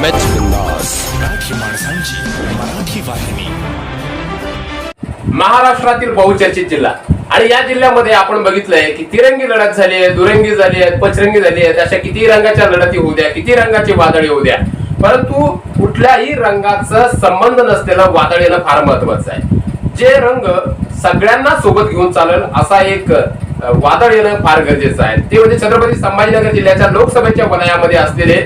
M बिंदास मराठी माणसांची मराठी वाहिनी महाराष्ट्रातील बहुचर्चित जिल्हा. आणि या जिल्ह्यामध्ये आपण बघितलंय की तिरंगी लढत झाली आहे दुरंगी झाली आहे पचरंगी झाली आहेत अशा किती रंगाच्या लढती होऊ द्या किती रंगाची वादळी होऊ द्या. परंतु कुठल्याही रंगाचा संबंध नसलेला वादळ येणं फार महत्वाचं आहे. जे रंग सगळ्यांना सोबत घेऊन चालेल असा एक वादळ येणं फार गरजेचं आहे. ते म्हणजे छत्रपती संभाजीनगर जिल्ह्याच्या लोकसभेच्या वलयामध्ये असलेले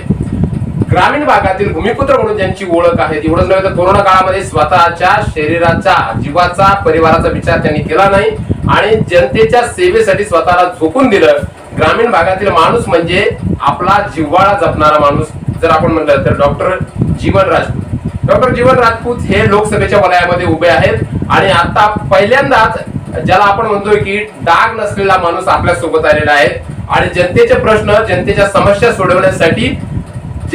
ग्रामीण भागातील भूमिपुत्र म्हणून ज्यांची ओळख आहे एवढंच नव्हे तर कोरोना काळामध्ये स्वतःच्या शरीराचा जीवाचा परिवाराचा विचार त्यांनी केला नाही आणि जनतेच्या सेवेसाठी स्वतःला झोकून दिलं. ग्रामीण भागातील माणूस म्हणजे आपला जिव्हाळा जपणारा माणूस जर आपण म्हणलं तर डॉक्टर जीवन राजपूत. डॉक्टर जीवन राजपूत हे लोकसभेच्या वलयामध्ये उभे आहेत आणि आता पहिल्यांदाच ज्याला आपण म्हणतोय की डाग नसलेला माणूस आपल्यासोबत आलेला आहे. आणि जनतेचे प्रश्न जनतेच्या समस्या सोडवण्यासाठी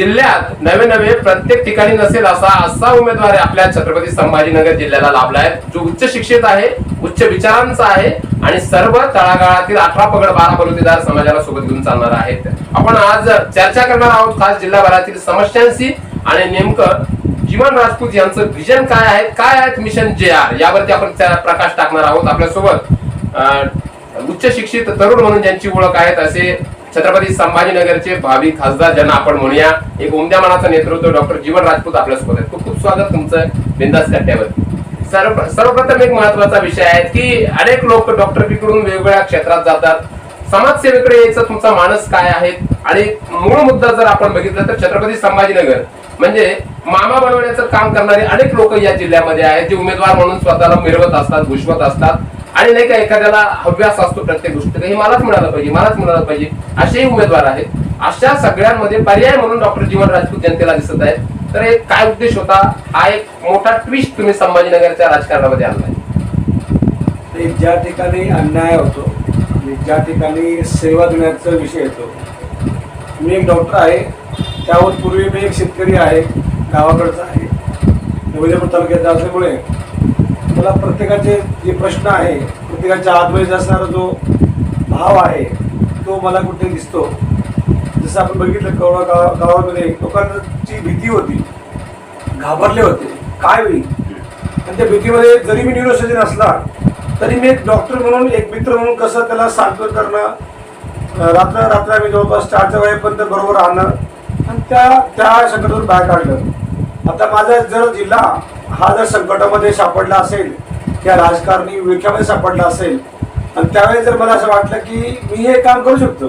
जिल्ह्यात नवे नवे प्रत्येक ठिकाणी नसेल असा असा उमेदवार आपल्या छत्रपती संभाजीनगर जिल्ह्याला लाभला आहे जो उच्च शिक्षित आहे उच्च विचारांचा आहे आणि सर्व तळागाळातील अठरा पगड बारा बलुतेदार समाजाला सोबत घेऊन चालणार आहेत. आपण आज चर्चा करणार आहोत खास जिल्हाभरातील समस्यांशी आणि नेमकं जीवन राजपूत यांचं विजन काय आहे काय आहेत मिशन जे आर यावरती आपण त्या प्रकाश टाकणार आहोत आपल्यासोबत. अं, उच्च शिक्षित तरुण म्हणून ज्यांची ओळख आहेत असे छत्रपती संभाजीनगरचे भावी खासदार ज्यांना आपण म्हणूया एक उमद्या मनाचं नेतृत्व डॉक्टर जीवन राजपूत आपल्यासोबत आहेत. खूप खूप स्वागत तुमचं बिंदास कट्ट्यावर सर्व सर्वप्रथम एक महत्त्वाचा विषय आहे की अनेक लोक डॉक्टरकडून वेगवेगळ्या क्षेत्रात जातात. समाजसेवेकडे यायचा तुमचा मानस काय आहे? आणि मूळ मुद्दा जर आपण बघितला तर छत्रपती संभाजीनगर म्हणजे मामा बनवण्याचं काम करणारे अनेक लोक या जिल्ह्यामध्ये आहेत जे उमेदवार म्हणून स्वतःला मिरवत असतात घुसवत असतात. आणि नाही का एखाद्याला हव्यास असतो प्रत्येक गोष्ट हे मलाच मिळालं पाहिजे मलाच मिळालं पाहिजे. असेही उमेदवार आहेत. अशा सगळ्यांमध्ये पर्याय म्हणून डॉक्टर जीवन राजपूत जनतेला दिसत आहेत. तर एक काय उद्देश होता? हा एक मोठा ट्विस्ट तुम्ही संभाजीनगरच्या राजकारणामध्ये आणलाय. ते ज्या ठिकाणी अन्याय होतो ज्या ठिकाणी सेवा देण्याचा विषय येतो मी एक डॉक्टर आहे. त्यावर पूर्वी मी एक शेतकरी आहे गावाकडचा आहे. नवदेपूर तालुक्यात असल्यामुळे मला प्रत्येकाचे जे प्रश्न आहे प्रत्येकाच्या आतमध्ये असणारा जो भाव आहे तो मला कुठे दिसतो? जसं आपण बघितलं कवळा गावा गावामध्ये लोकांची भीती होती. घाबरले होते. काय होईल? आणि त्या भीतीमध्ये जरी मी न्यूरोसर्जन असला तरी मी एक डॉक्टर म्हणून एक मित्र म्हणून कसं त्याला सांत्वन करणं रात्र रात्र आम्ही जवळपास चारच्या वेळेपर्यंत बरोबर राहणं आणि त्या त्या संकटातून बाहेर काढलं. आता माझा जर जिल्हा हा जर संकटामध्ये सापडला असेल किंवा राजकारणी विळख्यामध्ये सापडला असेल आणि त्यावेळेस जर मला असं वाटलं की मी हे काम करू शकतो.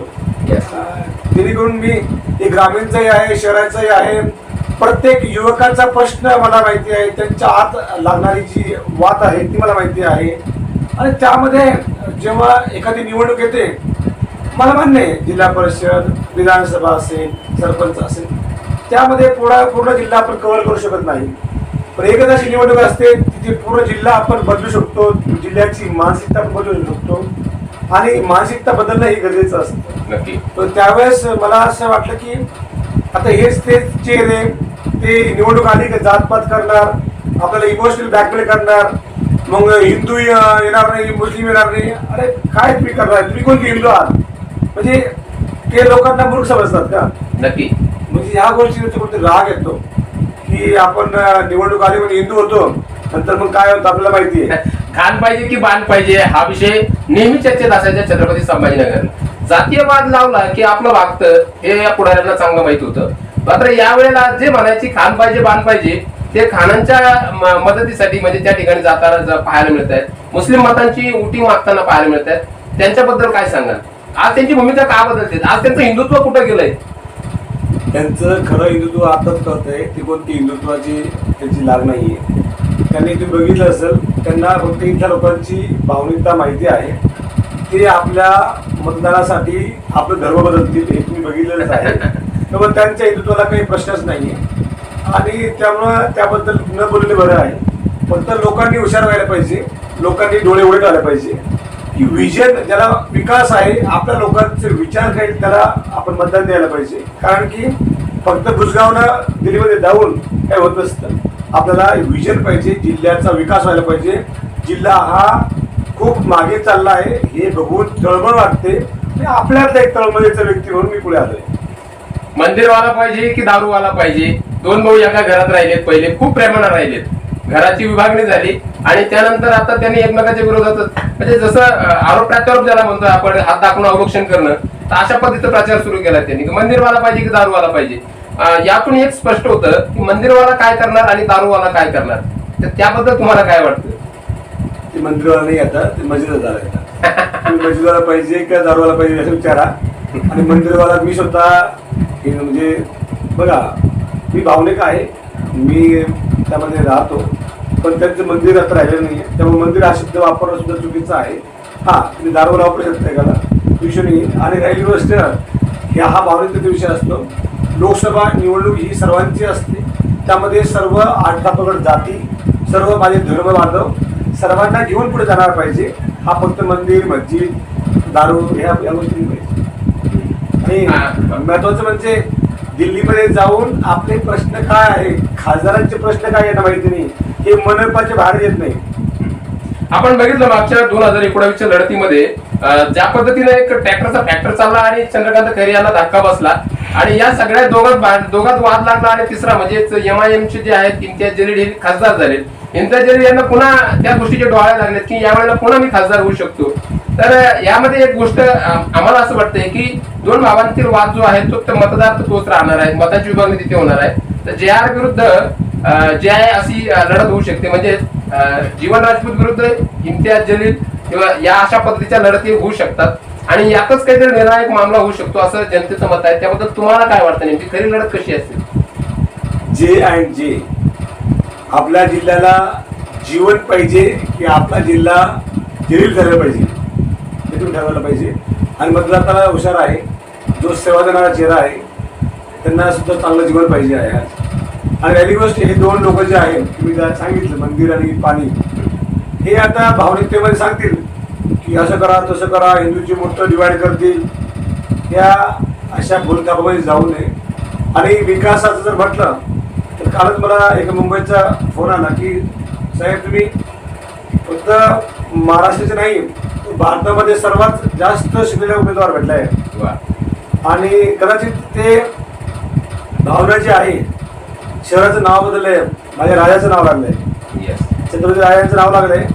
जेणेकरून मी हे ग्रामीणचंही आहे शहराचंही आहे प्रत्येक युवकाचा प्रश्न मला माहिती आहे त्यांच्या आत लागणारी जी वात आहे ती मला माहिती आहे. आणि त्यामध्ये जेव्हा एखादी निवडणूक येते मला मान्य आहे जिल्हा परिषद विधानसभा असेल सरपंच असेल त्यामध्ये पूर्ण पूर्ण जिल्हा आपण कव्हर करू शकत नाही. पण एकच अशी निवडणूक असते तिथे पूर्ण जिल्हा आपण बदलू शकतो जिल्ह्याची मानसिकता आपण बदलू शकतो. आणि मानसिकता बदलणं हे गरजेचं असतं. नक्की. तर त्यावेळेस मला असं वाटलं की आता हेच ते चेहरे ते निवडणूक आली की जातपात करणार आपल्याला इमोशनल ब्लॅकमेल करणार मग हिंदू येणार नाही मुस्लिम येणार नाही. अरे काय तुम्ही करणार? तुम्ही कोणते हिंदू आहात? म्हणजे ते लोकांना मूर्ख समजतात का? नक्की. म्हणजे ह्या गोष्टीचा कुठे राग येतो. की आपण निवडणूक आली म्हणजे हिंदू होतो नंतर मग काय होतं आपल्याला माहिती आहे. खान पाहिजे की बाण पाहिजे हा विषय नेहमी चर्चेत असायचा छत्रपती संभाजीनगर. जातीयवाद लावला की आपलं वागतं हे या पुढाऱ्यांना चांगलं माहीत होतं. मात्र यावेळेला जे म्हणायची खान पाहिजे बाण पाहिजे ते खानांच्या मदतीसाठी म्हणजे त्या ठिकाणी जाताना पाहायला मिळत आहेत मुस्लिम मतांची उटी मागताना पाहायला मिळत आहेत त्यांच्याबद्दल काय सांगाल? आज त्यांची भूमिका का बदलते आज त्यांचं हिंदुत्व कुठं गेलंय? त्यांचं खरं हिंदुत्व आताच कळतंय. ती कोणती हिंदुत्वाची त्यांची लाग नाहीये. त्यांनी तुम्ही बघितलं असेल त्यांना फक्त इथल्या लोकांची भावनिकता माहिती आहे. ते आपल्या मतदानासाठी आपलं धर्म बदलतील हे तुम्ही बघितलेलंच आहे. त्यामुळे त्यांच्या हिंदुत्वाला काही प्रश्नच नाहीये. आणि त्यामुळं त्याबद्दल न बोललेलं बरं आहे. फक्त लोकांनी हुशार व्हायला पाहिजे. लोकांनी डोळे उघडे झाले पाहिजे. की विजन ज्याला विकास आहे आपल्या लोकांचे विचार काही त्याला आपण मतदान द्यायला पाहिजे. कारण की फक्त बुजगावनं दिल्लीमध्ये जाऊन काय होत नसतं. आपल्याला विजन पाहिजे जिल्ह्याचा विकास व्हायला पाहिजे. जिल्हा हा खूप मागे चालला आहे हे बघून तळमळ वाटते. आणि आपल्यातला एक तळमळीचा व्यक्ती म्हणून मी पुढे आलोय. मंदिरवाला पाहिजे की दारूवाला पाहिजे? दोन भाऊ एका घरात राहिलेत पहिले खूप प्रेमानं राहिलेत. घराची विभागणी झाली आणि त्यानंतर आता त्यांनी एकमेकाच्या विरोधात म्हणजे जसं आरोप प्रत्यारोप ज्याला म्हणतो आपण हात दाखवून अवलोकन करणं तर अशा पद्धतीचा प्रचार सुरू केला त्यांनी. की मंदिरवाला पाहिजे की दारूवाला पाहिजे? यातून एक स्पष्ट होतं की मंदिरवाला काय करणार आणि दारूवाला काय करणार? तर त्याबद्दल तुम्हाला काय वाटतं? ते मंदिरवाला नाही आता ते मस्जिदवाला येतात तुम्ही मस्जिदवाला पाहिजे का दारूवाला पाहिजे असं विचारा. आणि मंदिरवाला मी स्वतः म्हणजे बघा मी भावनिक आहे. मी त्यामध्ये राहतो पण त्यांचं मंदिर आता राहिलेलं नाही त्यामुळे मंदिर हा शब्द वापरणं सुद्धा चुकीचं आहे. हा तुम्ही दारूवाला वापरू शकता विषय नाही आणि राहिली गोष्ट ह्या हा भावनिकतेचा विषय असतो. लोकसभा निवडणूक ही सर्वांची असते. त्यामध्ये सर्व आठठापगड जाती सर्व माझे धर्म बांधव सर्वांना घेऊन पुढे जाणार पाहिजे. हा फक्त मंदिर मस्जिद दारू ह्या या गोष्टी पाहिजे. आणि महत्वाचं म्हणजे दिल्लीमध्ये जाऊन आपले प्रश्न काय आहे खासदारांचे प्रश्न काय यांना माहिती नाही. हे मनपाचे भार येत नाही. आपण बघितलं मागच्या दोन हजार एकोणावीसच्या लढतीमध्ये ज्या पद्धतीने एक ट्रॅक्टरचा फॅक्टर चालला आणि चंद्रकांत खैरे यांना धक्का बसला. आणि या सगळ्या दोघात दोघात वाद लागला आणि तिसरा म्हणजे एम आय चे जे आहेत इम्तियाज जलील हे खासदार झाले इम्तियाज जलील यांना पुन्हा त्या गोष्टीचे डोळ्या लागलेत की यावेळेला पुन्हा मी खासदार होऊ शकतो. तर यामध्ये एक गोष्ट आम्हाला असं वाटतंय की दोन भावांतील वाद जो आहे तो तर मतदार तोच राहणार आहे मताची विभागणी तिथे होणार आहे. तर जे आर विरुद्ध जे आहे अशी लढत होऊ शकते. म्हणजे जीवन राजपूत विरुद्ध इम्तियाज जलील किंवा या अशा पद्धतीच्या लढती होऊ शकतात. आणि यातच काहीतरी निर्णायक मामला होऊ शकतो असं जनतेचं मत आहे. त्याबद्दल तुम्हाला काय वाटतं नेमकी? खरी लढत कशी असेल? जे अँड जे. आपल्या जिल्ह्याला जीवन पाहिजे की आपला जिल्हा जलील झाला पाहिजे? हे ठरवायला पाहिजे. आणि मतदाताला हुशार आहे. जो सेवा देणारा चेहरा आहे त्यांना सुद्धा चांगलं जीवन पाहिजे आहे. आज आणि पहिली गोष्ट हे दोन लोक जे आहेत तुम्ही ज्या सांगितलं मंदिर आणि पाणी हे आता भावनिकतेमध्ये सांगतील की असं करा तसं करा हिंदूची मोठं डिवाइड करतील. त्या अशा भूलथापामध्ये जाऊ नये. आणि विकासाचं जर म्हटलं तर कालच मला एक मुंबईचा फोन आला की साहेब तुम्ही फक्त महाराष्ट्राचे नाही भारतामध्ये सर्वात जास्त शिकलेला उमेदवार भेटला आहे. आणि कदाचित ते भावना जी आहे शहराचं नाव बदललंय माझ्या राजाचं नाव लागलंय. छत्रपती राजांचं नाव लागलंय.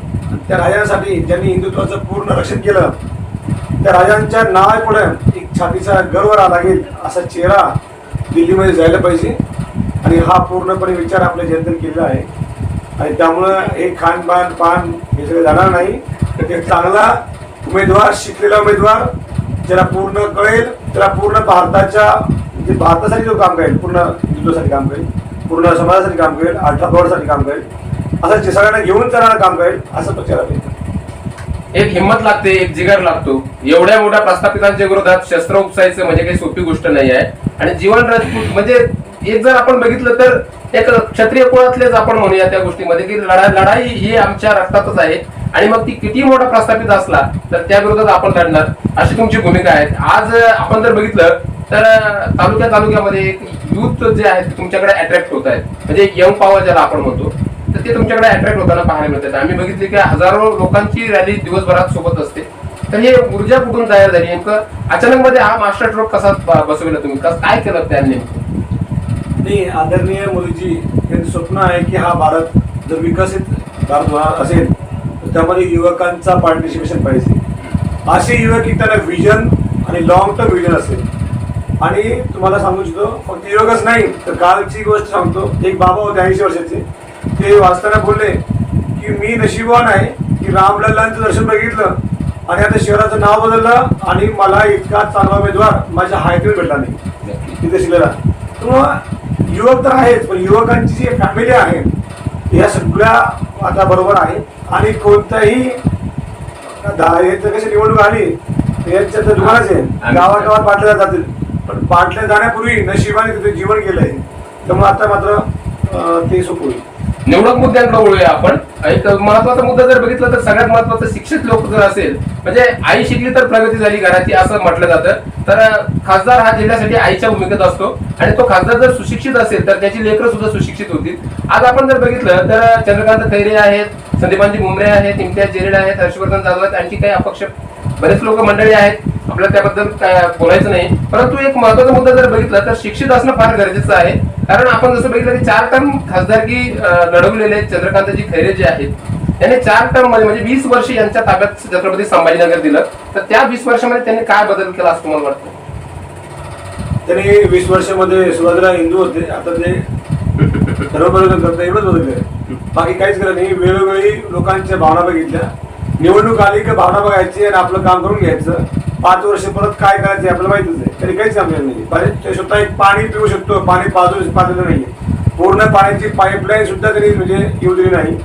त्या राजांसाठी ज्यांनी हिंदुत्वाचं पूर्ण रक्षण केलं त्या राजांच्या नावापुढे एक छातीचा गर्व राहा लागेल असा चेहरा दिल्लीमध्ये जायला पाहिजे. आणि हा पूर्णपणे विचार आपल्या जनतेने केलेला आहे. आणि त्यामुळं हे खानपान पान हे सगळं जाणार नाही. तर ते चांगला उमेदवार शिकलेला उमेदवार ज्याला पूर्ण कळेल त्याला पूर्ण भारताच्या म्हणजे भारतासाठी जो काम करेल पूर्ण हिंदूसाठी काम करेल पूर्ण समाजासाठी काम करेल अठरा काम करेल असं जे सगळ्यांना घेऊन चालणारं काम करेल असं पक्षाला पाहिजे एक हिंमत लागते एक जिगर लागतो. एवढ्या मोठ्या प्रस्थापितांच्या विरोधात शस्त्र उपसायचं म्हणजे काही सोपी गोष्ट नाही आहे. आणि जीवन राजपूत म्हणजे एक जर आपण बघितलं तर एक क्षत्रिय कुळातलेच आपण म्हणूया त्या गोष्टीमध्ये की लढाई लढाई ही आमच्या रक्तातच आहे. आणि मग ती किती मोठा प्रस्थापित असला तर त्या विरोधात आपण लढणार. अशी तुमची भूमिका आहे. आज आपण जर बघितलं तर तालुक्या तालुक्यामध्ये युथ जे आहेत तुमच्याकडे अट्रॅक्ट होत आहेत. म्हणजे यंग पॉवर ज्याला आपण म्हणतो तर ते तुमच्याकडे अट्रॅक्ट होताना पाहायला मिळतात. आम्ही बघितले की हजारो लोकांची रॅली दिवसभरात सोबत असते. तर हे ऊर्जा कुठून तयार झाली? नेमकं अचानक मध्ये हा मास्टर ट्रोक कसा बसविला तुम्ही? कसं काय केलं त्या नेमकं नाही आदरणीय मोदीजी यांचं स्वप्न आहे की हा भारत जर विकसित भारत असेल त्यामध्ये युवकांचा पार्टिसिपेशन पाहिजे. असे युवक की त्याला विजन आणि लॉंग टर्म विजन असेल. आणि तुम्हाला सांगू इच्छितो फक्त युवकच नाही तर कालची गोष्ट सांगतो. एक बाबा होते ऐंशी वर्षाचे. ते वाचताना बोलले की मी नशिबवान आहे की रामलल्लांचं दर्शन बघितलं आणि आता शहराचं नाव बदललं आणि मला इतका चांगला उमेदवार माझ्या हायतीवर भेटला नाही. तिथे शिकलेला. किंवा युवक तर आहेत पण युवकांची जी फॅमिली आहे या सगळ्या आता बरोबर आहे. आणि कोणताही कशी निवडणूक आली यांच्या तर दुकानच आहे गावागावात बाटल्या जातील. पण बाटल्या जाण्यापूर्वी नशिबाने तिथे जीवन गेलंय. त्यामुळे आता मात्र ते सोपं होईल. निवडक मुद्द्यांकडे वळूया आपण. एक महत्त्वाचा मुद्दा जर बघितला तर सगळ्यात महत्वाचं शिक्षित लोक जर असेल म्हणजे आई शिकली तर प्रगती झाली घराची असं म्हटलं जातं. तर खासदार हा जिल्ह्यासाठी आईच्या भूमिकेत असतो आणि तो खासदार जर सुशिक्षित असेल तर त्याची लेकरं सुद्धा सुशिक्षित होतील. आज आपण जर बघितलं तर चंद्रकांत खैरे आहेत संदीपांजी मुंबरे आहेत इम्तियाज जेरेड आहेत हर्षवर्धन जाधव आहेत आणखी काही अपक्ष बरेच लोक मंडळी आहेत. आपल्याला त्याबद्दल काय बोलायचं नाही. परंतु एक महत्त्वाचा मुद्दा जर बघितला तर शिक्षित असणं फार गरजेचं आहे. कारण आपण जसं बघितलं की चार टर्म खासदारकी लढवलेले चंद्रकांतजी खैरे जे आहेत त्यांनी चार टर्ममध्ये म्हणजे वीस वर्ष यांच्या ताब्यात छत्रपती संभाजीनगर दिलं. तर त्या वीस वर्षामध्ये त्यांनी काय बदल केला असं तुम्हाला वाटतं? त्यांनी वीस वर्षामध्ये सुरुवातीला हिंदू होते. आता ते सर्व करता एवढंच बदलले बाकी काहीच करत नाही. वेळोवेळी लोकांच्या भावना बघितल्या. निवडणूक आली की भावना बघायची आणि आपलं काम करून घ्यायचं. पाच वर्ष परत काय करायचं आपल्याला माहितीच आहे. तरी काहीच आपल्याला नाही पण स्वतः एक पाणी पिऊ शकतो. पाणी पाजू पाजलं नाही पूर्ण पाण्याची पाईपलाईन सुद्धा तरी म्हणजे येऊ दिली नाही.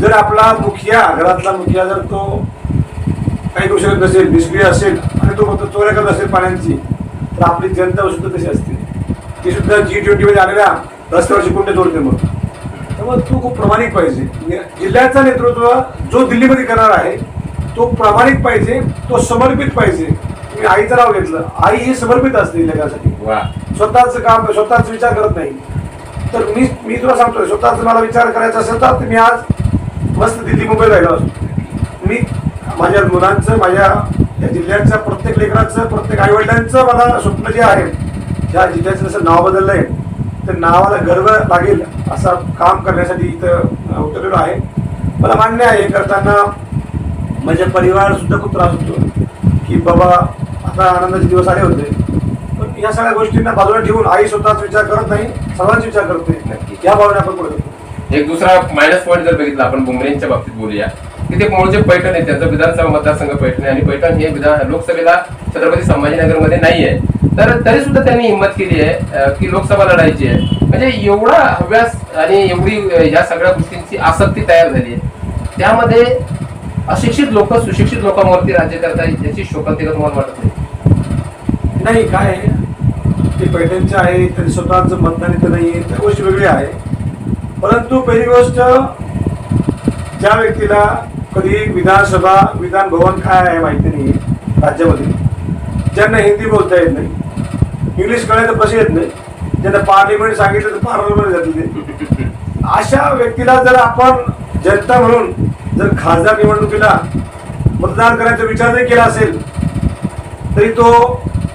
जर आपला मुखिया घरातला मुखिया जर तो काही करू शकत नसेल निष्क्रिय असेल आणि तो फक्त चोऱ्या करत असेल पाण्याची तर आपली जनता सुद्धा तशी असते. ती सुद्धा जी ट्वेंटीमध्ये आलेल्या रस्त्यावरची कुंडे तोडते मग. त्यामुळे तू खूप प्रामाणिक पाहिजे. जिल्ह्याचं नेतृत्व जो दिल्लीमध्ये करणार आहे तो प्रामाणिक पाहिजे तो समर्पित पाहिजे. तुम्ही आईचं नाव घेतलं. आई ही समर्पित असते लेखासाठी स्वतःच काम स्वतःच विचार करत नाही. तर मी मी तुला सांगतोय स्वतःच मला विचार करायचा असेल तर मी आज मस्त दिल्ली मुंबईत राहिलो असतो. मी माझ्या मुलांचं माझ्या या जिल्ह्याच्या प्रत्येक लेकराचं प्रत्येक आईवडिलांचं मला स्वप्न जे आहे ज्या जिल्ह्याचं जसं नाव बदललंय तर नावाला गर्व लागेल असं काम करण्यासाठी इथं उतरलेलो आहे. मला मान्य आहे हे करताना माझ्या परिवारसुद्धा खूप त्रास होतो की बाबा आता आनंदाचे दिवस आले होते. पण या सगळ्या गोष्टींना बाजूला ठेवून आई स्वतःच विचार करत नाही सर्वांचा विचार करते या भावने आपण पुढे एक दुसरा मायनस पॉईंट जर बघितला आपण बुमरेंच्या बाबतीत बोलूया. की ते मूळचे पैठण आहे त्यांचं विधानसभा मतदारसंघ पैठण आहे. आणि पैठण हे विधान लोकसभेला छत्रपती संभाजीनगरमध्ये नाही आहे तर तरी सुद्धा त्यांनी हिंमत केली आहे की लोकसभा लढायची आहे. म्हणजे एवढा हव्यास आणि एवढी या सगळ्या गोष्टींची आसक्ती तयार झाली आहे. त्यामध्ये अशिक्षित लोक सुशिक्षित लोकांवरती राज्य करतायत याची शोकांतिका तुम्हाला वाटत नाही? नाही काय ते पैठणचे आहे तरी स्वतःचं मतदान इथं नाही त्या गोष्टी वेगळी आहे. परंतु पहिली गोष्ट ज्या व्यक्तीला कधी विधानसभा विधान भवन काय आहे माहिती नाही राज्यामध्ये ज्यांना हिंदी बोलता येत नाही इंग्लिश कळायचं प्रश्न येत नाही? ज्यांना पार्लिमेंट सांगितलं तर पार्लमेंट जाते ते. अशा व्यक्तीला जर आपण जनता म्हणून जर खासदार निवडणुकीला मतदान करायचा विचार जरी केला असेल तरी तो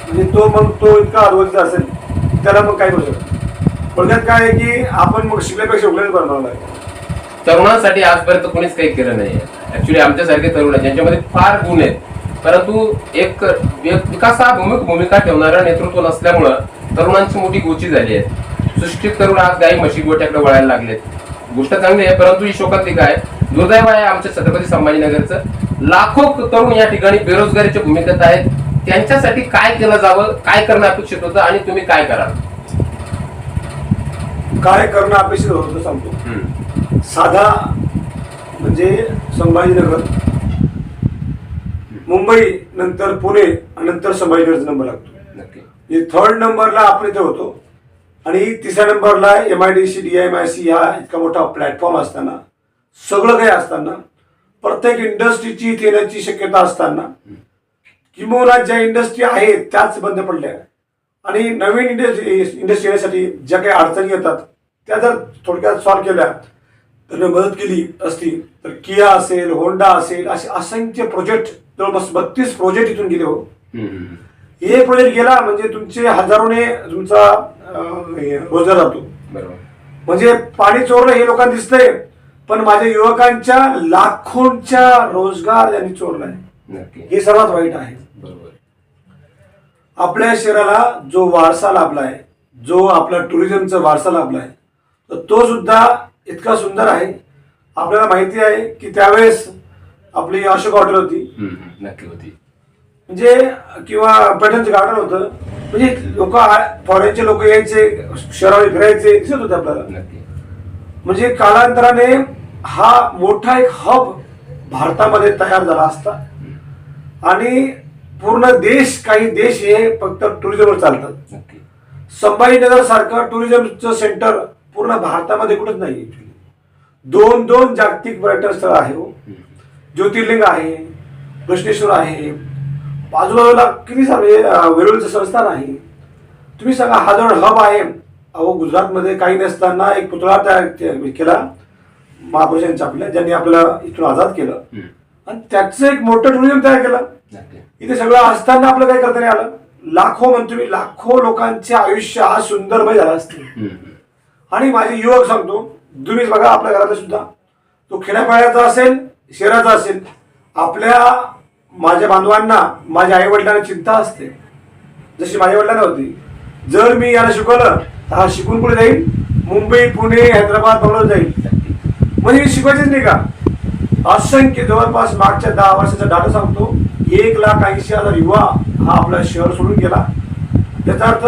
म्हणजे तो मग तो इतका अडवणीचा असेल त्याला मग काय करू शकत थोडक्यात काय आहे की आपण मग शिकल्यापेक्षा उघड्याच बनवणार आहे तरुणांसाठी आजपर्यंत कोणीच काही केलं नाही ऍक्च्युली आमच्यासारखे तरुण आहेत ज्यांच्यामध्ये फार गुण आहेत. परंतु एक विकासाभिमुख भूमिका ठेवणारं नेतृत्व नसल्यामुळं तरुणांची मोठी गोची झाली आहे. सुशिक्षित तरुण आज गाई म्हशी गोट्याकडे वळायला लागलेत. गोष्ट चांगली आहे परंतु ही शोकांतिका आहे. दुर्दैव आहे आमच्या छत्रपती संभाजीनगरचं. लाखो तरुण या ठिकाणी बेरोजगारीच्या भूमिकेत आहेत. त्यांच्यासाठी काय केलं जावं काय करणं अपेक्षित होतं आणि तुम्ही काय कराल? काय करणं अपेक्षित होतं सांगतो. साधा म्हणजे संभाजीनगर मुंबई नंतर पुणे आणि नंतर संभाजीनगरचा नंबर लागतो. नक्की. म्हणजे थर्ड नंबरला आपण इथे होतो. आणि तिसऱ्या नंबरला M I D C D M I C हा इतका मोठा प्लॅटफॉर्म असताना सगळं काही असताना प्रत्येक इंडस्ट्रीची इथे येण्याची शक्यता असताना किंबहुना ज्या इंडस्ट्री आहेत त्याच बंद पडल्या. आणि नवीन इंडस्ट्री इंडस्ट्री येण्यासाठी ज्या काही अडचणी येतात त्या जर थोडक्यात सॉल्व्ह केल्या त्यांना मदत केली असती तर किया असेल होंडा असेल असे असंख्य प्रोजेक्ट जवळपास बत्तीस प्रोजेक्ट इथून गेले हो. हे प्रोजेक्ट गेला म्हणजे तुमचे हजारोने तुमचा रोजगार बरोबर. म्हणजे पाणी चोरलं हे लोकांना दिसतंय पण माझ्या युवकांच्या लाखोंच्या रोजगार यांनी चोरलाय. हे सर्वात वाईट आहे. बरोबर. आपल्या शहराला जो वारसा लाभला आहे जो आपला टुरिझमचा वारसा लाभला आहे तर तो सुद्धा इतका सुंदर आहे. आपल्याला माहिती आहे की त्यावेळेस आपली अशोक हॉटेल होती. नक्की होती. म्हणजे किंवा पैठणचं गार्डन होतं. म्हणजे लोक फॉरेनचे लोक यायचे शहरावर फिरायचे दिसत होते आपल्याला. नक्की. म्हणजे कालांतराने हा मोठा एक हब भारतामध्ये तयार झाला असता. आणि पूर्ण देश काही देश हे फक्त टुरिझमवर चालतात. नक्की. संभाजीनगर सारखं टुरिझमचं सेंटर पूर्ण भारतामध्ये कुठंच नाही. दोन दोन जागतिक पर्यटन स्थळ आहे हो. ज्योतिर्लिंग आहे कृष्णेश्वर आहे. बाजूबाजूला किती सारे वेरूळचं संस्थान आहे. तुम्ही सांगा हा जो हब आहे अहो गुजरातमध्ये काही नसताना एक पुतळा तयार केला. महापुरुषांच्या आपल्या ज्यांनी आपल्याला इथून आझाद केलं. आणि त्याचं एक मोठं टुरिझम तयार केलं. इथे सगळं असताना आपलं काय करता नाही आलं. लाखो म्हणतो मी लाखो लोकांचे आयुष्य आज सुंदरमय झालं असते. आणि माझे युवक सांगतो तुम्हीच बघा आपल्या घरात सुद्धा. तो खेड्यापाड्याचा असेल शहराचा असेल आपल्या माझ्या बांधवांना माझ्या आई वडिलांना चिंता असते. जशी माझ्या वडिलांना होती. जर मी याला शिकवलं तर हा शिकून पुढे जाईल. मुंबई पुणे हैदराबाद बंगलोर जाईल. म्हणजे मी शिकवायचेच नाही का? असंख्य जवळपास मागच्या दहा वर्षाचा डाटा सांगतो. एक लाख ऐंशी हजार युवा हा आपला शहर सोडून गेला. त्याचा अर्थ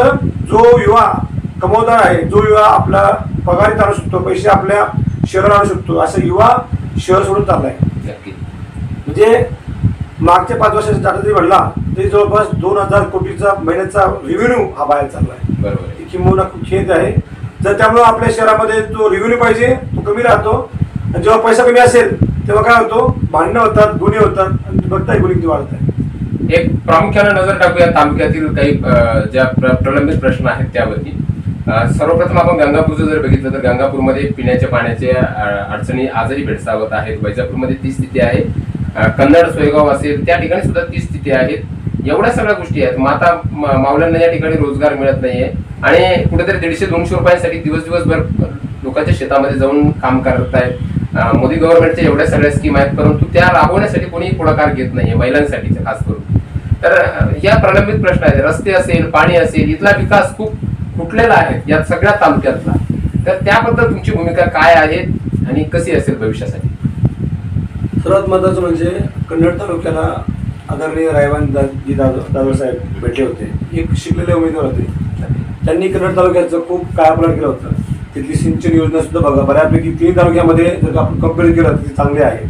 जो युवा कमवदार आहे जो युवा आपला पगारीत आणू शकतो पैसे आपल्या शहरात आणू शकतो असा युवा शहर सोडून चाललाय. नक्की म्हणजे मागच्या पाच वर्षाचा डाटा जरी म्हणला तरी जवळपास दोन हजार कोटीचा महिन्याचा रेव्हेन्यू हा बाहेर बरोबर आहे. ही किंबहुना खूप खेद आहे. जर त्यामुळे आपल्या शहरामध्ये जो रेव्हेन्यू पाहिजे तो कमी राहतो. आणि जेव्हा पैसा कमी असेल तेव्हा काय होतो? भांडणं होतात गुन्हे होतात आणि बघताय गुन्हे वाढत आहे एक प्रामुख्याने नजर टाकूया तालुक्यातील काही ज्या प्र- प्रलंबित प्रश्न आहेत त्यावरती. सर्वप्रथम आपण गंगापूरचं जर बघितलं तर गंगापूरमध्ये पिण्याच्या पाण्याच्या अडचणी आजही भेडसावत आहेत. वैजापूरमध्ये ती स्थिती आहे. कन्नड सोयगाव असेल त्या ठिकाणी सुद्धा ती स्थिती आहे. एवढ्या सगळ्या गोष्टी आहेत. माता मावल्यांना माऊल्यांना या ठिकाणी रोजगार मिळत नाहीये. आणि कुठेतरी दीडशे दोनशे रुपयांसाठी दिवस दिवसभर लोकांच्या शेतामध्ये जाऊन काम करत आहेत मोदी गव्हर्नमेंटच्या एवढ्या सगळ्या स्कीम आहेत परंतु त्या राबवण्यासाठी कोणीही पुढाकार घेत नाहीये महिलांसाठी खास करून. तर या प्रलंबित प्रश्न आहेत. रस्ते असेल पाणी असेल इथला विकास खूप फुटलेला आहे? या सगळ्या तालुक्यातला. तर त्याबद्दल तुमची भूमिका काय आहे आणि कशी असेल भविष्यासाठी? सर्वात महत्वाचं म्हणजे कन्नड तालुक्याला आदरणीय रायवान दाजी दादर साहेब भेटले होते एक शिकलेले उमेदवार होते. त्यांनी कन्नड तालुक्याचं खूप कायापालट केलं होतं. तिथली सिंचन योजना सुद्धा बघा बऱ्यापैकी तीन तालुक्यामध्ये जर आपण कंपेअर केलं तर ती चांगली आहे.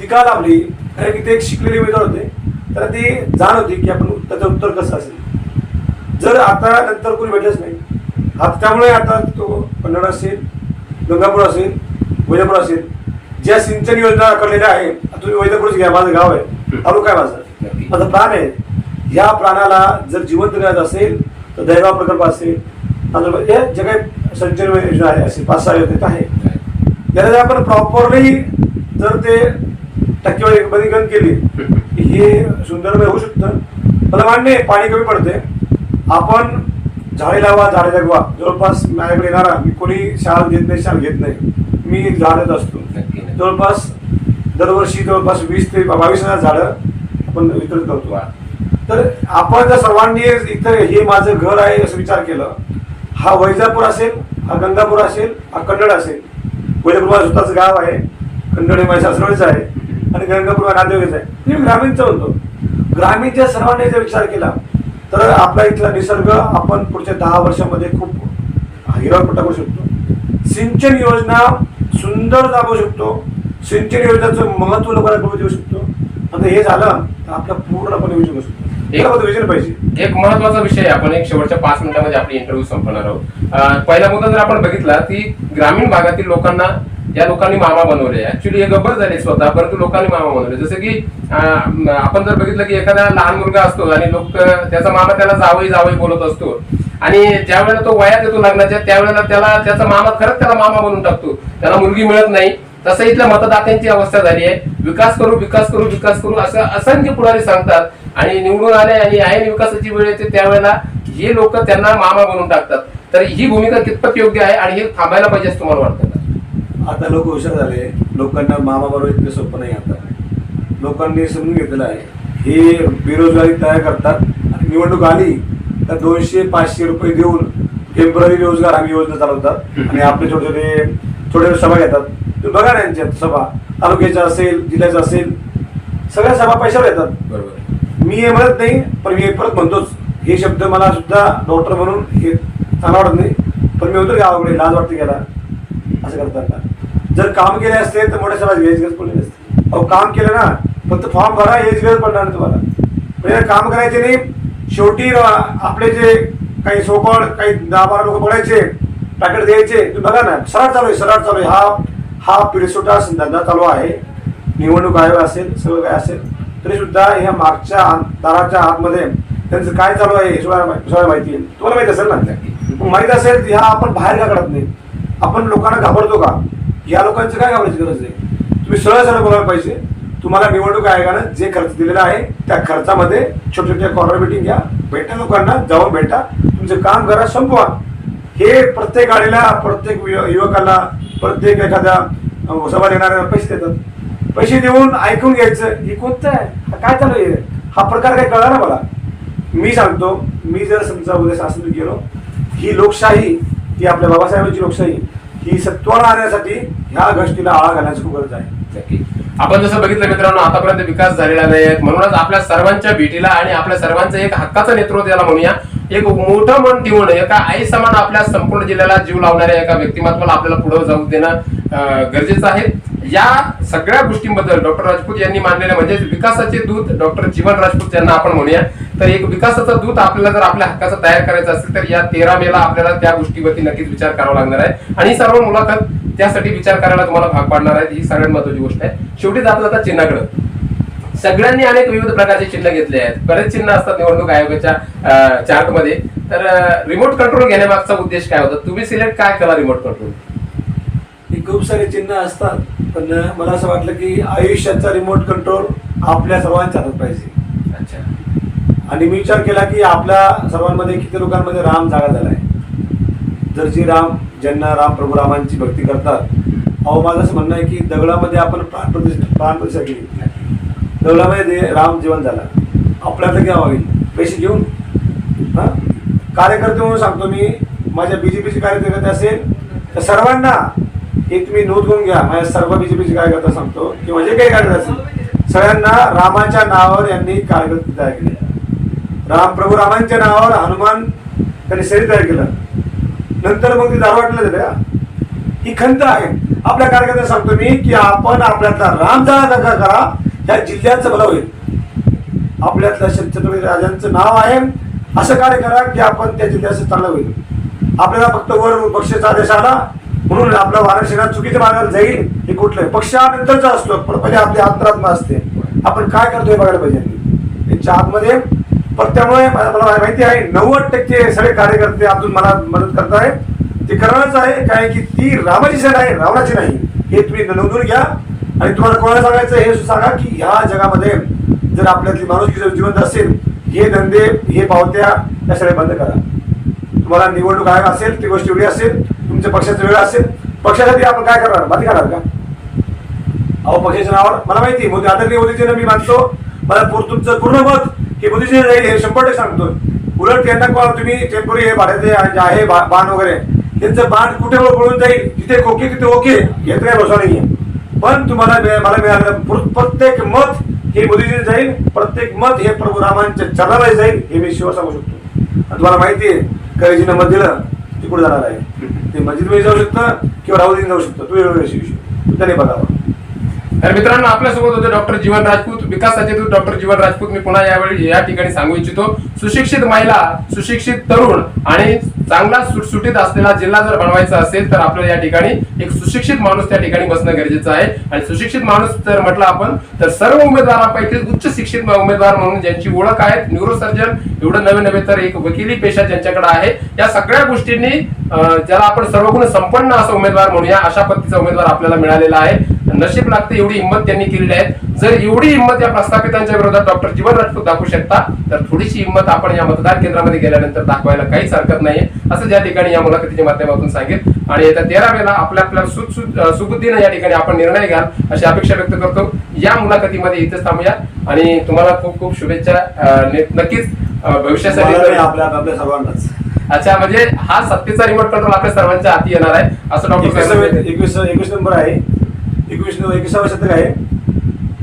ती का लाभली कारण की ते एक शिकलेले उमेदवार होते. तर ती जाण होती की आपण त्याचं उत्तर कसं असेल. जर आता नंतर कोणी भेटलंच नाही आता त्यामुळे आता तो कन्नड असेल गंगापूर असेल वैजापूर असेल ज्या सिंचन योजना आखडलेल्या आहे आता तुम्ही वैजापूरच घ्या माझं गाव आहे तालुका आहे माझा. माझा प्राण आहे. या प्राणाला जर जिवंत करायचं असेल तर दैवा प्रकल्प असेल हे जे काही सिंचन योजना आहे असे पाच सहा योजना आहे त्याला जर आपण प्रॉपरली जर ते टक्केवारी बंदीकरण केली हे सुंदरमय होऊ शकतं. मला मान्य आहे पाणी कमी पडते आपण झाडे लावा झाडे जगवा. जवळपास माझ्याकडे येणारा मी कोणी शाळा घेत नाही शाळा घेत नाही. मी झाडच असतो. जवळपास दरवर्षी जवळपास वीस ते बावीस हजार झाडं आपण वितरित करतो. तर आपण जर सर्वांनी इथं हे माझं घर आहे असं विचार केलं हा वैजापूर असेल हा गंगापूर असेल हा कन्नड असेल. वैजापूर माझं स्वतःचं गाव आहे कन्नड हे माझ्या सासरवाडीचं आहे आणि गंगापूर नांदेडचं आहे. मी ग्रामीणचं म्हणतो. ग्रामीणच्या सर्वांनी जर विचार केला तर आपला इथला निसर्ग आपण पुढच्या दहा वर्षामध्ये खूप हिरवपट्टा करू शकतो. सिंचन योजना सुंदर दाबवू शकतो. सिंचन योजनेचं महत्त्व लोकांना कळू देऊ शकतो. आता हे झालं तर आपला पूर्णपणे शकतो. याला विजन पाहिजे. एक महत्त्वाचा विषय आपण एक शेवटच्या पाच मिनिटांमध्ये आपली इंटरव्ह्यू संपवणार आहोत. अं, पहिला मुद्दा जर आपण बघितला की ग्रामीण भागातील लोकांना या लोकांनी मामा बनवले. ऍक्च्युली हे गब्बर झाले स्वतः परंतु लोकांनी मामा बनवले. जसं की आपण जर बघितलं की एखादा लहान मुलगा असतो आणि लोक त्याचा मामा त्याला जावई जावई बोलत असतो. आणि ज्या वेळेला तो वयात येतो लग्नाच्या त्यावेळेला त्याला त्याचा मामा खरंच त्याला मामा बनवून टाकतो. त्याला मुलगी मिळत नाही. तसं इथल्या मतदात्यांची अवस्था झाली आहे. विकास करू विकास करू विकास करू असं असंख्य पुढारी सांगतात आणि निवडून आले आणि आहे विकासाची वेळ येते त्यावेळेला हे लोक त्यांना मामा बनवून टाकतात. तर ही भूमिका कितपत योग्य आहे आणि हे थांबायला पाहिजे असं तुम्हाला वाटतं? आता लोक हुशार झाले. लोकांना मामा बरोबर इतकं सोपं नाही आता. लोकांनी समजून घेतलेलं आहे. हे बेरोजगारी तयार करतात आणि निवडणूक आली तर दोनशे पाचशे रुपये देऊन टेंपररी रोजगार आम्ही योजना चालवतात आणि आपले छोटे छोटे छोटे सभा घेतात. तुम्ही बघा ना यांच्यात सभा. तालुक्याच्या असेल जिल्ह्याच्या असेल सगळ्या सभा पैशावर येतात. बरोबर. मी हे म्हणत नाही पण मी परत म्हणतोच. हे शब्द मला सुद्धा डॉक्टर म्हणून हे चांगला वाटत नाही. पण मी होतो गावाकडे लाज वाटते गेला असं करतात का जर काम केले असते तर मोठ्या सभा घ्यायची गरज पडली असते अहो काम केलं ना फक्त फॉर्म भरा याची गरज पडणार तुम्हाला. म्हणजे काम करायचे नाही शेवटी आपले जे काही सोकॉड काही दहा बारा लोक बोलायचे पॅकेट द्यायचे बघा ना सरळ चालू आहे सरळ चालू आहे. हा हा पिरसोटा धंदा चालू आहे. निवडणूक आयोग असेल सगळं काय असेल तरी सुद्धा ह्या मागच्या आत- दाराच्या आतमध्ये त्यांचं काय चालू आहे हे सगळ्या माहिती आहे. तुम्हाला माहिती असेल ना? माहीत असेल ह्या आपण बाहेर का काढत नाही? आपण लोकांना घाबरतो का? या लोकांचं काय घाबरायची गरज आहे तुम्ही सरळ सरळ बोलायला पाहिजे. तुम्हाला निवडणूक आयोगानं जे खर्च दिलेला आहे त्या खर्चामध्ये छोट्या छोट्या कॉर्नर मिटिंग घ्या. भेटा लोकांना जाऊन भेटा. तुमचं काम करा संपवा. हे प्रत्येक गाडीला प्रत्येक युवकाला प्रत्येक एखाद्या सभा येणाऱ्याला पैसे देतात. पैसे देऊन ऐकून घ्यायचं हे कोणतं आहे? काय चालू आहे? हा प्रकार काय कळला ना मला? मी सांगतो मी जर समजा उद्या शासन गेलो ही लोकशाही ही आपल्या बाबासाहेबांची लोकशाही ही सत्वाला आणण्यासाठी ह्या गोष्टीला आळा घालण्याची खूप गरज आहे. नक्की. आपण जसं बघितलं मित्रांनो आतापर्यंत विकास झालेला नाही आहे. म्हणूनच आपल्या सर्वांच्या भेटीला आणि आपल्या सर्वांचं एक हक्काचं नेतृत्व याला म्हणूया. एक मोठं मन ठेवून एका आई समान आपल्या संपूर्ण जिल्ह्याला जीव लावणाऱ्या एका व्यक्तिमत्वाला आपल्याला पुढे जाऊ देणं गरजेचं आहे. या सगळ्या गोष्टींबद्दल डॉक्टर राजपूत यांनी मांडलेल्या म्हणजे विकासाचे दूत डॉक्टर जीवन राजपूत यांना आपण म्हणूया. तर एक विकासाचा दूत आपल्याला जर आपल्या हक्काचा तयार करायचा असेल तर या तेरा मेला आपल्याला त्या गोष्टीवरती नक्कीच विचार करावा लागणार आहे. आणि सर्व मुलाखत त्यासाठी विचार करायला तुम्हाला भाग पाडणार आहेत. ही सगळ्यात महत्वाची गोष्ट आहे. शेवटी जाता जाता चिन्हाकडे. सगळ्यांनी अनेक विविध प्रकारचे चिन्ह घेतले आहेत. बरेच चिन्ह असतात निवडणूक आयोगाच्या चार्टमध्ये तर रिमोट कंट्रोल घेण्यामागचा उद्देश काय होता? तुम्ही सिलेक्ट काय केला रिमोट कंट्रोल ही खूप सारे चिन्ह असतात पण मला असं वाटलं की आयुष्याचा रिमोट कंट्रोल आपल्या सर्वांच्या हातात पाहिजे. अच्छा. आणि मी विचार केला की आपल्या सर्वांमध्ये किती लोकांमध्ये राम जागा झाला आहे जर जी राम ज्यांना राम प्रभू रामांची भक्ती करतात अहो माझं असं म्हणणं आहे की दगडामध्ये आपण प्राण प्रतिष्ठा प्राण प्रतिष्ठा केली. दगडामध्ये राम जीवन झाला. आपल्याला घ्यावा होईल पैसे घेऊन. हां? कार्यकर्ते म्हणून सांगतो मी माझ्या बी जे पीचे कार्यकर्ते असेल तर सर्वांना एक तुम्ही नोंद करून घ्या. माझ्या सर्व बी जे पीचे कार्यकर्ता सांगतो किंवा जे काही कार्यकर्ते असेल सगळ्यांना रामाच्या नावावर यांनी कार्यकर्ते तयार केले. राम प्रभू रामांच्या नावावर हनुमान त्यांनी शरीर तयार केलं. नंतर मग ती दारवाटलं झालं ही. खंत आहे. आपल्या कार्यकर्त्यांना सांगतो मी की आपण आपल्यातला राम जागा करा ह्या जिल्ह्याचं भलं होईल. आपल्यातल्या छत्रपती राजांचं नाव आहे असं कार्य करा की आपण त्या जिल्ह्याचं चांगलं होईल. आपल्याला फक्त वर पक्षाचा आदेश आला म्हणून आपला वाराणसीला चुकीच्या मार्गाला जाईल हे कुठलं पक्षानंतरचा असतो पण पहिले आपली अंतरात्मा असते. आपण काय करतोय बघायला पाहिजे. त्यांच्या आतमध्ये पण त्यामुळे मला मला माहिती आहे नव्वद टक्के सगळे कार्यकर्ते अजून मला मदत करत आहे ते करणारच आहे काय की ती रामाची सेना आहे रावणाची नाही. हे तुम्ही नोंदवून घ्या. आणि तुम्हाला कोणाला सांगायचं हे सांगा की ह्या जगामध्ये जर आपल्यातली माणूस जर जिवंत असेल हे धंदे हे पावत्या या सगळ्या बंद करा. तुम्हाला निवडणूक आयोग असेल ती गोष्ट एवढी असेल तुमच्या पक्षाचा वेळ असेल पक्षासाठी आपण काय करणार? बाकी करणार का? अहो पक्षाच्या नावावर मला माहिती मोदी आदरणीय मोदीजींना मी मानतो मला तुमचं पूर्ण मत हे मोदीजी जाईल हे शंभर टक्के सांगतो उलट त्यांना तुम्ही टेम्पोरी हे भाड्याचे आहे बाण वगैरे त्यांचं बाण कुठे पळून जाईल? जिथे ओके तिथे ओके. घेत काय भरोसा नाहीये. पण तुम्हाला मला मिळालं प्र- प्रत्येक मत हे मोदीजी जाईल. प्रत्येक मत हे प्रभू रामांच्या चरणाला जाईल हे मी शिव सांगू शकतो. तुम्हाला माहिती आहे करेजीनं मत दिलं ते कुठे जाणार आहे? ते मस्जिदमध्ये जाऊ शकतं किंवा राहुदीने जाऊ शकतं. तू त्याने बघावं तर मित्रांनो आपल्यासोबत होते डॉक्टर जीवन राजपूत. विकास दूत डॉक्टर जीवन राजपूत. मी पुन्हा यावेळी या ठिकाणी सांगू इच्छितो. सुशिक्षित महिला सुशिक्षित तरुण आणि चांगला सुटसुटीत असलेला जिल्हा जर बनवायचा असेल तर आपल्याला या ठिकाणी एक सुशिक्षित माणूस त्या ठिकाणी बसणं गरजेचं आहे. आणि सुशिक्षित माणूस जर म्हटलं आपण तर सर्व उमेदवारांपैकी उच्च शिक्षित उमेदवार म्हणून ज्यांची ओळख आहे न्यूरोसर्जन एवढं नवे नव्हे तर एक वकिली पेशा ज्यांच्याकडे आहे. या सगळ्या गोष्टींनी ज्याला आपण सर्वगुण संपन्न असा उमेदवार म्हणूया अशा पद्धतीचा उमेदवार आपल्याला मिळालेला आहे. नशीब लागते एवढी हिंमत त्यांनी केलेली आहे. जर एवढी हिंमत या प्रस्थापितांच्या विरोधात डॉक्टर जीवन राजपूत दाखवू शकता तर थोडीशी हिंमत आपण या मतदार केंद्रामध्ये गेल्यानंतर दाखवायला काहीच हरकत नाहीये. असं ज्या ठिकाणी या मुलाखतीच्या माध्यमातून सांगेल. आणि येत्या तेरा वेळेला आपल्या आपल्या सुबुद्धीनं या ठिकाणी आपण निर्णय घ्याल अशी अपेक्षा व्यक्त करतो. या मुलाखतीमध्ये इथेच थांबूया. आणि तुम्हाला खूप खूप शुभेच्छा. नक्कीच भविष्यासाठी नाही, आपल्या सर्वांनाच. अच्छा म्हणजे हा सत्तेचा रिमोट कंट्रोल आपल्या सर्वांच्या हाती येणार आहे. असं डॉक्टर एकवीस नंबर आहे. एकवीस एकविसावं शतक आहे.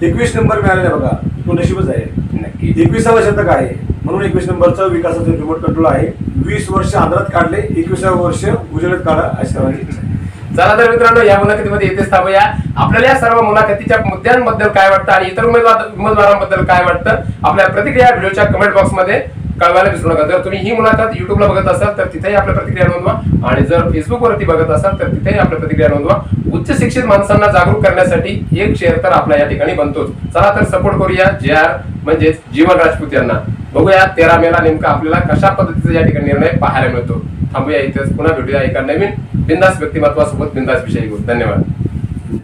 एकवीस नंबर मिळालेला आहे बघा. तो नशीबच आहे. नक्की एकविसावं शतक आहे. म्हणून एकवीस नंबरचं विकासाचं रिमोट कंट्रोल आहे. वीस वर्ष आंध्रात काढले एकविसावं वर्ष गुजरात काढा अशी सर्वांची इच्छा आहे. चला तर मित्रांनो या मुलाखतीमध्ये इथेच थांबूया. आपल्याला या सर्व मुलाखतीच्या मुद्द्यांबद्दल काय वाटतं आणि इतर उमेदवार उमेदवारांबद्दल काय वाटतं? आपल्या प्रतिक्रिया व्हिडिओच्या कमेंट बॉक्समध्ये. कळवायला विसरू नका. जर तुम्ही ही मुलाखत युट्यूबला बघत असाल तर तिथेही आपल्या प्रतिक्रिया नोंदवा. आणि जर फेसबुकवरती बघत असाल तर तिथेही आपल्या प्रतिक्रिया नोंदवा. उच्च शिक्षित माणसांना जागरूक करण्यासाठी एक शेअर तर आपला या ठिकाणी बनतोच. चला तर सपोर्ट करूया जे आर म्हणजेच जीवन राजपूत यांना. बघूया तेरा मेला नेमका आपल्याला कशा पद्धतीचा या ठिकाणी निर्णय पाहायला मिळतो. थांबूया इथेच. पुन्हा भेटूया एका नवीन बिंदास व्यक्तिमत्वासोबत बिंदास विषयी धन्यवाद.